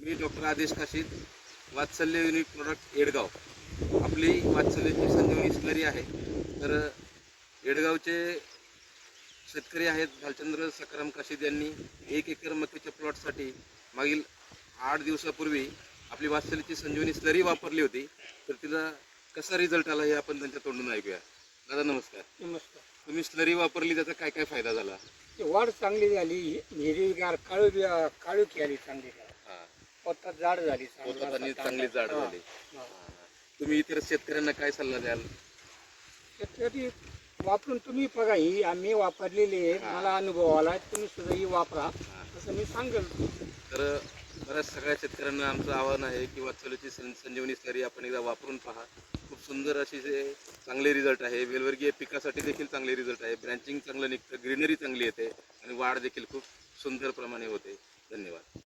मी doctor Adesh Kashid Vatsalya unique product Yedgaon आपली वात्सल्याची संजीवनी slurry आहे. तर येडगावचे शेतकरी आहेत भालचंद्र सकाराम काशीद यांनी. एक एकर मक्याच्या प्लॉटसाठी मागील आठ दिवसापूर्वी आपली वात्सल्याची संजीवनी स्लरी वापरली होती. तर तिला कसा रिझल्ट आला हे आपण त्यांच्या तोंडून ऐकूया. दादा नमस्कार. नमस्कार. तुम्ही स्लरी वापरली त्याचा काय काय फायदा झाला? वाढ चांगली झाली. हिरवीगार काळू काळुकी आली चांगली. पोतात जाड झाली चांगली. पोतातानी चांगली. जाड झाली. तुम्ही इतर शेतकऱ्यांना काय सल्ला द्याल? शेतकरी वापरून तुम्ही बघा ही आम्ही वापरलेली आहे. मला अनुभव आला तुम्ही सुद्धा ही वापरा. असं मी सांगेल. तर बऱ्याच सगळ्या शेतकऱ्यांना आमचं आव्हान आहे की वात्सल्याची सं संजीवनी स्लरी आपण एकदा वापरून पहा. खूप सुंदर अशी चांगले रिझल्ट आहे. वेलवर्गीय पिकासाठी देखील चांगले रिझल्ट आहे. ब्रँचिंग चांगलं निघतं ग्रीनरी चांगली येते आणि वाढ देखील खूप सुंदर प्रमाणे होते. धन्यवाद.